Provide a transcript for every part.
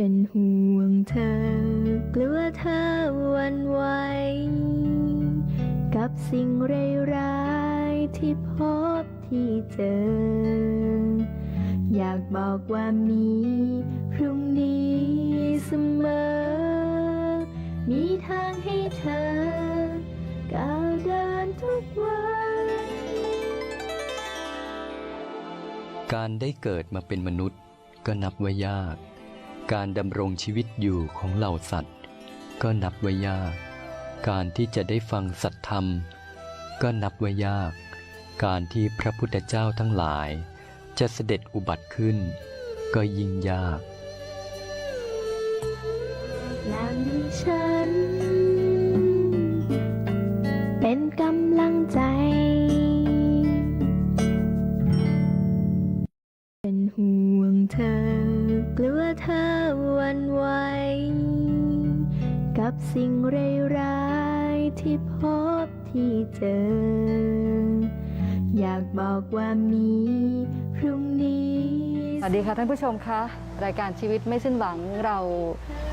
เป็นห่วงเธอกลัวเธอวันไหวกับสิ่งร้ายๆที่พบที่เจอ อยากบอกว่ามีพรุ่งนี้เสมอ มีทางให้เธอก้าวเดินทุกวัน การได้เกิดมาเป็นมนุษย์ก็นับว่ายาก การดำรงชีวิตอยู่ของเหล่าสัตว์ ก็นับว่ายาก การที่จะได้ฟังสัตธรรม ก็นับว่ายาก การที่พระพุทธเจ้าทั้งหลาย จะเสด็จอุบัติขึ้น ก็ยิ่งยากและมีฉัน เป็นกำลัง วัสดีค่ะท่านผู้ชมคะรายการชีวิตไม่สิ้นหวังเรา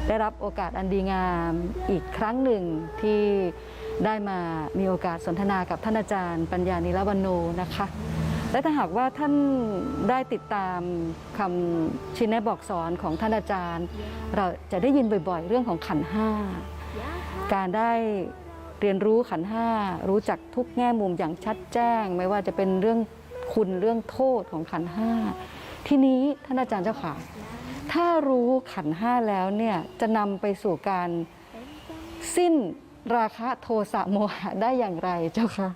ได้รับโอกาสอันดีงามอีกครั้งหนึ่งที่ได้มามีโอกาสสนทนากับท่านอาจารย์ ปัญญานิรวันโนนะคะ และถ้าหากว่าท่านได้ติดตามคำชี้แนะบอกสอนของท่านอาจารย์ เราจะได้ยินบ่อยๆ เรื่องของขันห้าการได้เรียนรู้ขันห้ารู้จักทุกแง่มุมอย่างชัดแจ้ง ไม่ว่าจะเป็นเรื่องคุณเรื่องโทษของขันห้า ทีนี้ท่านอาจารย์เจ้าค่ะ ถ้ารู้ขันห้าแล้วเนี่ยจะนำไปสู่การสิ้นราคะโทสะโมหะได้อย่างไรเจ้าค่ะ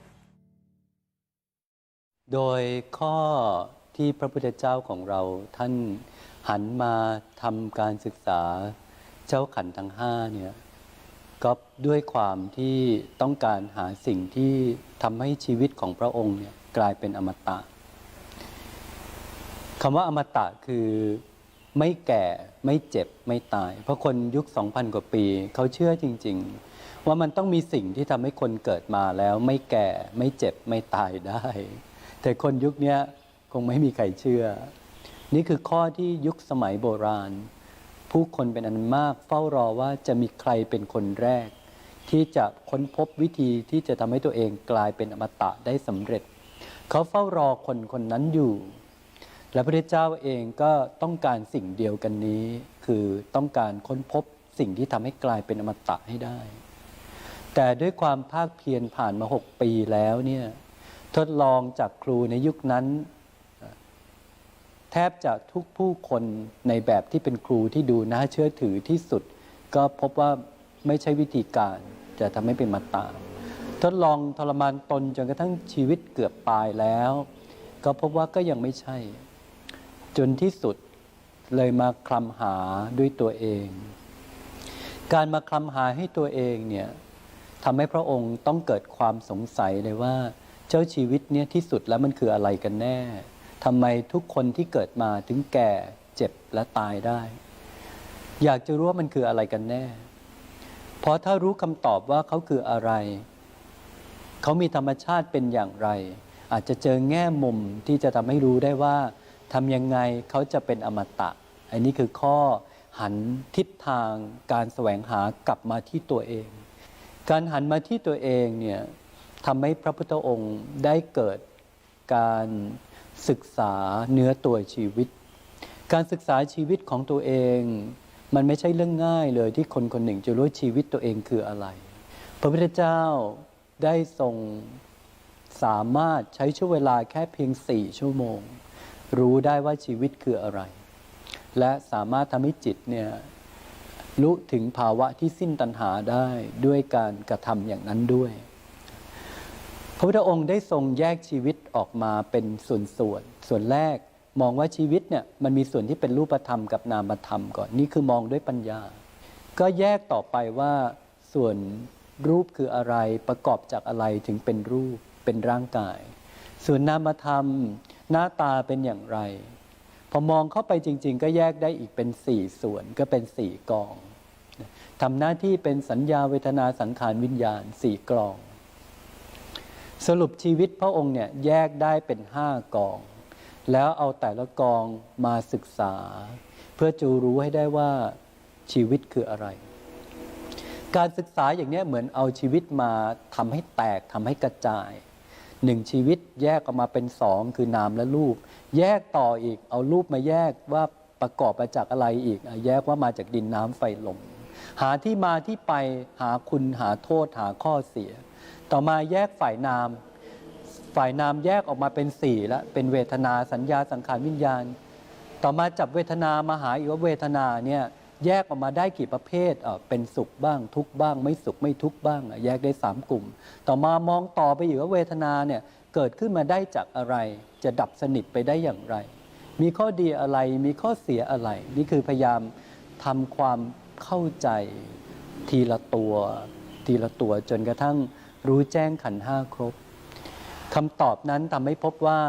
โดยข้อที่พระพุทธเจ้าของเราท่านหันมาทำการศึกษาเจ้าขันทั้งห้าเนี่ยก็ด้วยความที่ต้องการหาสิ่งที่ทำให้ชีวิตของพระองค์เนี่ยกลายเป็นอมตะ คำว่าอมตะคือไม่แก่ไม่เจ็บไม่ตาย เพราะคนยุค 2,000 กว่าปี เขาเชื่อจริง ๆ ว่ามันต้องมีสิ่งที่ทำให้คนเกิดมาแล้วไม่แก่ไม่เจ็บไม่ตายได้ แต่คนยุคนี้คงไม่มีใครเชื่อ นี่คือข้อที่ยุคสมัยโบราณ ผู้คนเป็นอันมากเฝ้ารอว่าจะมีใครเป็นคนแรก ที่จะค้นพบวิธีที่จะทำให้ตัวเองกลายเป็นอมตะได้สำเร็จ เขาเฝ้ารอคนคนนั้นอยู่ และพระเจ้าเองก็ต้องการสิ่งเดียวกันนี้ คือต้องการค้นพบสิ่งที่ทำให้กลายเป็นอมตะให้ได้ แต่ด้วยความภาคเพียรผ่านมาหกปีแล้วเนี่ยทดลองจากครูในยุคนั้น แทบจะทุกผู้คนในแบบที่เป็นครูที่ดูน่าเชื่อถือที่สุด ก็พบว่าไม่ใช่วิธีการจะทำให้เป็นมาตาทดลองทรมานตนจนกระทั่งชีวิตเกือบตายแล้ว ก็พบว่าก็ยังไม่ใช่ จนที่สุดเลยมาคลำหาด้วยตัวเอง การมาคลำหาให้ตัวเองเนี่ยทำให้พระองค์ต้องเกิดความสงสัยเลยว่า เจ้าชีวิตเนี่ยที่สุดแล้วมันคืออะไรกันแน่ทำไมทุกคนที่เกิดมาถึงแก่เจ็บและตายได้ อยากจะรู้ว่ามันคืออะไรกันแน่ เพราะถ้ารู้คำตอบว่าเขาคืออะไร เขามีธรรมชาติเป็นอย่างไร อาจจะเจอแง่มุมที่จะทำให้รู้ได้ว่า ทำยังไงเขาจะเป็นอมตะ อันนี้คือข้อหันทิศทางการแสวงหากลับมาที่ตัวเอง การหันมาที่ตัวเองเนี่ยทำให้พระพุทธองค์ได้เกิดการศึกษาเนื้อตัวชีวิต การศึกษาชีวิตของตัวเอง มันไม่ใช่เรื่องง่ายเลยที่คนคนหนึ่งจะรู้ชีวิตตัวเองคืออะไร พระพุทธเจ้าได้ทรงสามารถใช้ช่วงเวลาแค่เพียงสี่ชั่วโมง รู้ได้ว่าชีวิตคืออะไร และสามารถทำให้จิตเนี่ยรู้ถึงภาวะที่สิ้นตัณหาได้ด้วยการกระทำอย่างนั้นด้วย พระพุทธองค์ได้ทรงแยกชีวิตออกมาเป็นส่วนๆส่วนแรก มองว่าชีวิตเนี่ยมันมีส่วนที่เป็นรูปธรรมกับนามธรรมก่อนนี่คือมองด้วยปัญญา ก็แยกต่อไปว่าส่วนรูปคืออะไรประกอบจากอะไรถึงเป็นรูปเป็นร่างกาย ส่วนนามธรรม หน้าตาเป็นอย่างไร พอมองเข้าไปจริง ๆ ก็แยกได้อีกเป็นสี่ส่วนก็เป็นสี่กองทำหน้าที่เป็นสัญญาเวทนาสังขารวิญญาณสี่กลอง สรุปชีวิตพระองค์เนี่ยแยกได้เป็นห้ากอง แล้วเอาแต่ละกองมาศึกษา เพื่อจะรู้ให้ได้ว่าชีวิตคืออะไร การศึกษาอย่างนี้เหมือนเอาชีวิตมาทำให้แตกทำให้กระจาย หนึ่งชีวิตแยกออกมาเป็นสองคือนามและรูป แยกต่ออีกเอารูปมาแยกว่าประกอบมาจากอะไรอีก แยกว่ามาจากดินน้ำไฟลมหาที่มาที่ไปหาคุณหาโทษหาข้อเสีย ต่อมาแยกฝ่ายนาม ฝ่ายนามแยกออกมาเป็นสี่ละเป็นเวทนาสัญญาสังขารวิญญาณ ต่อมาจับเวทนามาหาอีกว่าเวทนาเนี่ย แยกออกมาได้กี่ประเภทเป็นสุขบ้างทุกบ้าง ไม่สุขไม่ทุกบ้าง แยกได้สามกลุ่ม ต่อมามองต่อไปอีกว่าเวทนาเนี่ยเกิดขึ้นมาได้จากอะไร จะดับสนิทไปได้อย่างไร มีข้อดีอะไรมีข้อเสียอะไร นี่คือพยายามทำความเข้าใจทีละตัวทีละตัวจนกระทั่งรู้แจ้งขันห้าครบคำตอบนั้นทำให้พบว่า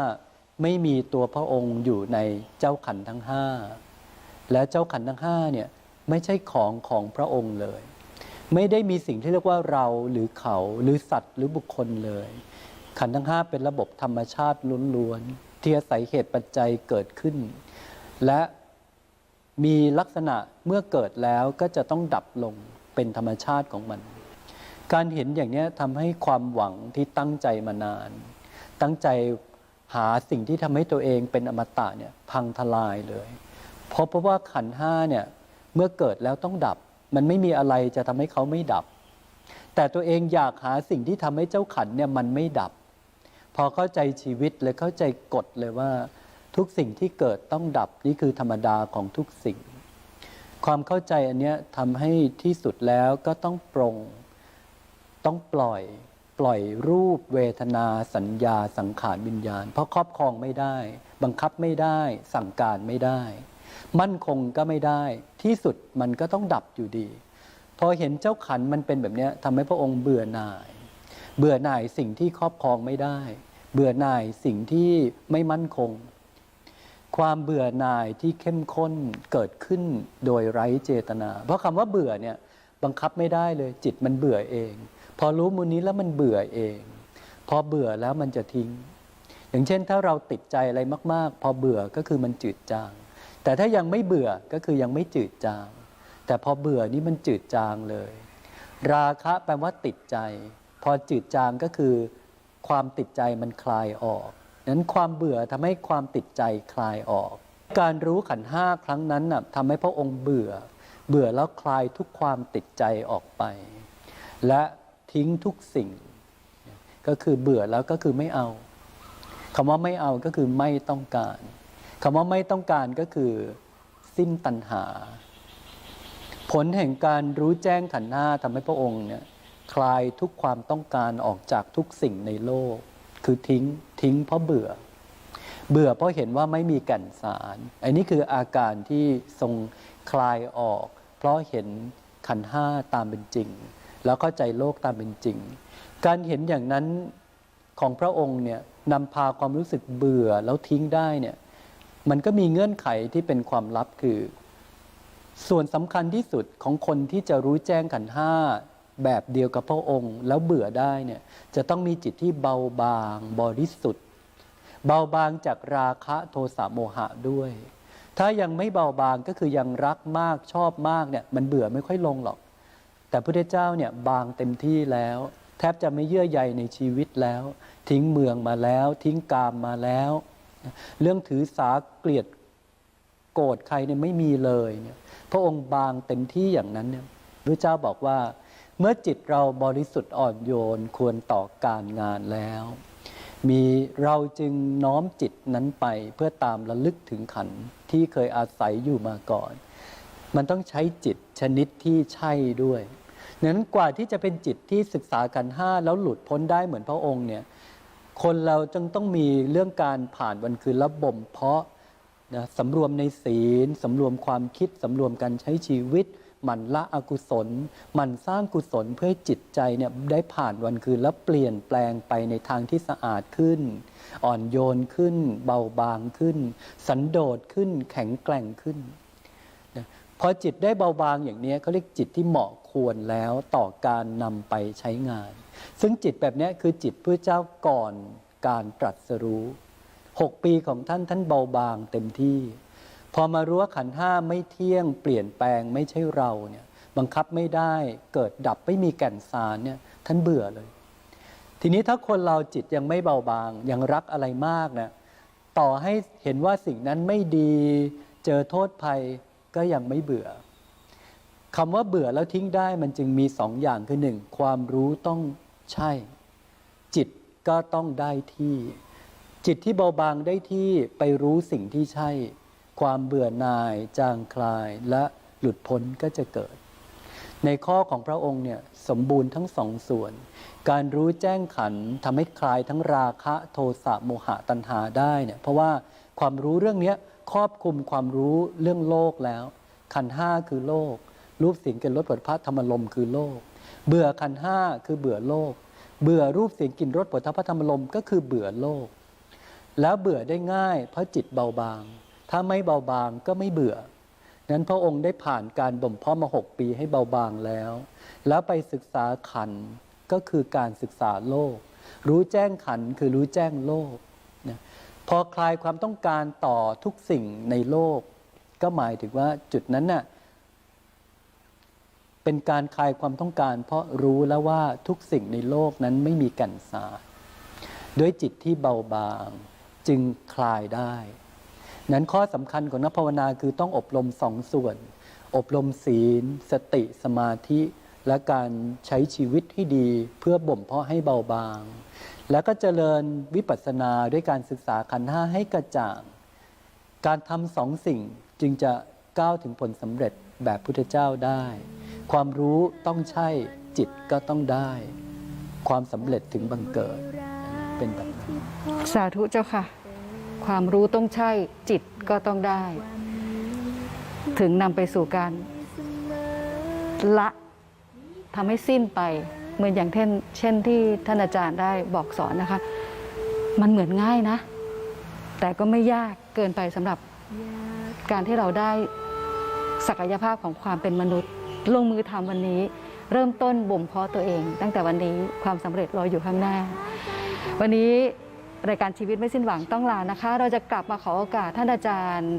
ไม่มีตัวพระองค์อยู่ในเจ้าขันทั้งห้าและเจ้าขันทั้งห้าเนี่ย ไม่ใช่ของของพระองค์เลย ไม่ได้มีสิ่งที่เรียกว่าเราหรือเขาหรือสัตว์หรือบุคคลเลย ขันธ์ทั้งห้าเป็นระบบธรรมชาติล้วนๆที่อาศัยเหตุปัจจัยเกิดขึ้น และมีลักษณะเมื่อเกิดแล้วก็จะต้องดับลงเป็นธรรมชาติของมัน การเห็นอย่างนี้ทำให้ความหวังที่ตั้งใจมานาน ตั้งใจหาสิ่งที่ทำให้ตัวเองเป็นอมตะเนี่ยพังทลายเลย เพราะเพราะว่าขันธ์ห้าเนี่ย มื่อเกิดแล้วต้องดับ มันไม่มีอะไรจะทำให้เขาไม่ดับ แต่ตัวเองอยากหาสิ่งที่ทำให้เจ้าขันเนี่ยมันไม่ดับ พอเข้าใจชีวิตเลยเข้าใจกฎเลยว่า ทุกสิ่งที่เกิดต้องดับนี่คือธรรมดาของทุกสิ่ง ความเข้าใจอันเนี้ยทำให้ที่สุดแล้วก็ต้องปรงต้องปล่อยปล่อยรูปเวทนาสัญญาสังขารวิญญาณ เพราะครอบครองไม่ได้ บังคับไม่ได้ สั่งการไม่ได้ มั่นคงก็ไม่ได้ ที่สุดมันก็ต้องดับอยู่ดี พอเห็นเจ้าขันมันเป็นแบบนี้ทำให้พระองค์เบื่อหน่าย เบื่อหน่ายสิ่งที่ครอบครองไม่ได้ เบื่อหน่ายสิ่งที่ไม่มั่นคง ความเบื่อหน่ายที่เข้มข้นเกิดขึ้นโดยไร้เจตนา เพราะคำว่าเบื่อเนี่ยบังคับไม่ได้เลยจิตมันเบื่อเอง พอรู้มูลนี้แล้วมันเบื่อเอง พอเบื่อแล้วมันจะทิ้ง อย่างเช่นถ้าเราติดใจอะไรมาก ๆ พอเบื่อก็คือมันจืดจาง แต่ถ้ายังไม่เบื่อก็คือยังไม่จืดจาง แต่พอเบื่อนี่มันจืดจางเลย ราคะแปลว่าติดใจ พอจืดจางก็คือ ความติดใจมันคลายออกนั้นความเบื่อทำให้ความติดใจคลายออก การรู้ขันห้าครั้งนั้นน่ะทำให้พระองค์เบื่อ เบื่อแล้วคลายทุกความติดใจออกไป และทิ้งทุกสิ่ง ก็คือเบื่อแล้วก็คือไม่เอาคำว่าไม่เอาก็คือไม่ต้องการ คำว่าไม่ต้องการก็คือ สิ้นตัณหา ผลแห่งการรู้แจ้งขันธ์ห้าทำให้พระองค์เนี่ยคลายทุกความต้องการออกจากทุกสิ่งในโลก คือทิ้งทิ้งเพราะเบื่อ เบื่อเพราะเห็นว่าไม่มีแก่นสาร อันนี้คืออาการที่ทรงคลายออก เพราะเห็นขันห้าตามเป็นจริง แล้วเข้าใจโลกตามเป็นจริง การเห็นอย่างนั้นของพระองค์เนี่ยนำพาความรู้สึกเบื่อแล้วทิ้งได้เนี่ย มันก็มีเงื่อนไขที่เป็นความลับคือ ส่วนสำคัญที่สุดของคนที่จะรู้แจ้งขันธ์ห้าแบบเดียวกับพระองค์ แล้วเบื่อได้เนี่ยจะต้องมีจิตที่เบาบางบริสุทธิ์ เบาบางจากราคะโทสะโมหะด้วย ถ้ายังไม่เบาบางก็คือยังรักมากชอบมากเนี่ยมันเบื่อไม่ค่อยลงหรอก แต่พระเจ้าเนี่ยบางเต็มที่แล้ว แทบจะไม่เยื่อใยในชีวิตแล้ว ทิ้งเมืองมาแล้ว ทิ้งกามมาแล้ว เรื่องถือสาเกลียดโกรธใครเนี่ยไม่มีเลยเนี่ยพระองค์บางเต็มที่อย่างนั้นเนี่ยพระเจ้าบอกว่า เมื่อจิตเราบริสุทธิ์อ่อนโยนควรต่อการงานแล้ว มีเราจึงน้อมจิตนั้นไปเพื่อตามระลึกถึงขันที่เคยอาศัยอยู่มาก่อน มันต้องใช้จิตชนิดที่ใช่ด้วยนั้นกว่าที่จะเป็นจิตที่ศึกษากันห้าแล้วหลุดพ้นได้เหมือนพระองค์เนี่ย คนเราจึงต้องมีเรื่องการผ่านวันคืนระบ่มเพาะนะสำรวมในศีลสำรวมความคิดสำรวมการใช้ชีวิตหมั่นละอกุศลหมั่นสร้างกุศลเพื่อจิตใจเนี่ยได้ผ่านวันคืนแล้วเปลี่ยนแปลงไปในทางที่สะอาดขึ้น อ่อนโยนขึ้น เบาบางขึ้น สันโดษขึ้น แข็งแกร่งขึ้นนะพอจิตได้เบาบางอย่างนี้เขาเรียกจิตที่เหมาะควรแล้วต่อการนำไปใช้งาน ซึ่งจิตแบบนี้คือจิตพระเจ้าก่อนการตรัสรู้หกปีของท่านท่านเบาบางเต็มที่ พอมารู้ว่าขันธ์ห้าไม่เที่ยง เปลี่ยนแปลงไม่ใช่เราเนี่ยบังคับไม่ได้เกิดดับไม่มีแก่นสารเนี่ยท่านเบื่อเลย ทีนี้ถ้าคนเราจิตยังไม่เบาบาง ยังรักอะไรมากนะต่อให้เห็นว่าสิ่งนั้นไม่ดีเจอโทษภัยก็ยังไม่เบื่อคำว่าเบื่อแล้วทิ้งได้มันจึงมีสองอย่างคือหนึ่งความรู้ต้อง ใช่ จิตก็ต้องได้ที่ จิตที่เบาบางได้ที่ไปรู้สิ่งที่ใช่ ความเบื่อหน่าย จางคลายและหลุดพ้นก็จะเกิด ในข้อของพระองค์เนี่ยสมบูรณ์ทั้งสองส่วน การรู้แจ้งขันทำให้คลายทั้งราคะโทสะโมหะตัณหาได้เนี่ยเพราะว่าความรู้เรื่องนี้ครอบคลุมความรู้เรื่องโลกแล้ว ขันห้าคือโลก รูปเสียงกลิ่นรสผลพระธรรมลมคือโลก เบื่อขันห้าคือเบื่อโลก เบื่อรูปเสียงกลิ่นรสผลพระธรรมลมก็คือเบื่อโลก แล้วเบื่อได้ง่าย เพราะจิตเบาบาง ถ้าไม่เบาบางก็ไม่เบื่อ นั้นพระองค์ได้ผ่านการบ่มเพาะมาหกปีให้เบาบางแล้ว แล้วไปศึกษาขันก็คือการศึกษาโลก รู้แจ้งขันคือรู้แจ้งโลกนะพอคลายความต้องการต่อทุกสิ่งในโลก ก็หมายถึงว่าจุดนั้นน่ะ เป็นการคลายความต้องการ เพราะรู้แล้วว่าทุกสิ่งในโลกนั้นไม่มีแก่นสารด้วยจิตที่เบาบางจึงคลายได้ นั้นข้อสำคัญของนักภาวนาคือต้องอบรมสองส่วน อบรมศีล สติสมาธิ และการใช้ชีวิตที่ดีเพื่อบ่มเพาะให้เบาบาง แล้วก็เจริญวิปัสสนาด้วยการศึกษาขันธ์ห้าให้กระจ่าง การทำสองสิ่งจึงจะก้าวถึงผลสำเร็จแบบพุทธเจ้าได้ ความรู้ต้องใช่จิตก็ต้องได้ ความสำเร็จถึงบังเกิด เป็นแบบนั้นสาธุเจ้าค่ะ ความรู้ต้องใช่จิตก็ต้องได้ ถึงนำไปสู่การละทำให้สิ้นไป เหมือนอย่างเช่นเช่นที่ท่านอาจารย์ได้บอกสอนนะคะ มันเหมือนง่ายนะ แต่ก็ไม่ยากเกินไปสำหรับการที่เราได้ศักยภาพของความเป็นมนุษย์ ลงมือทำวันนี้เริ่มต้นบ่มเพาะตัวเอง ตั้งแต่วันนี้ความสำเร็จรออยู่ข้างหน้า วันนี้รายการชีวิตไม่สิ้นหวังต้องลานะคะ เราจะกลับมาขอโอกาสท่านอาจารย์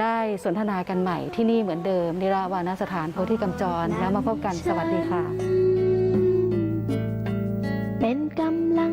ได้สนทนากันใหม่ที่นี่เหมือนเดิมนิราวานสถานโพธิกำจรแล้วมาพบกันสวัสดีค่ะ เป็นกำลัง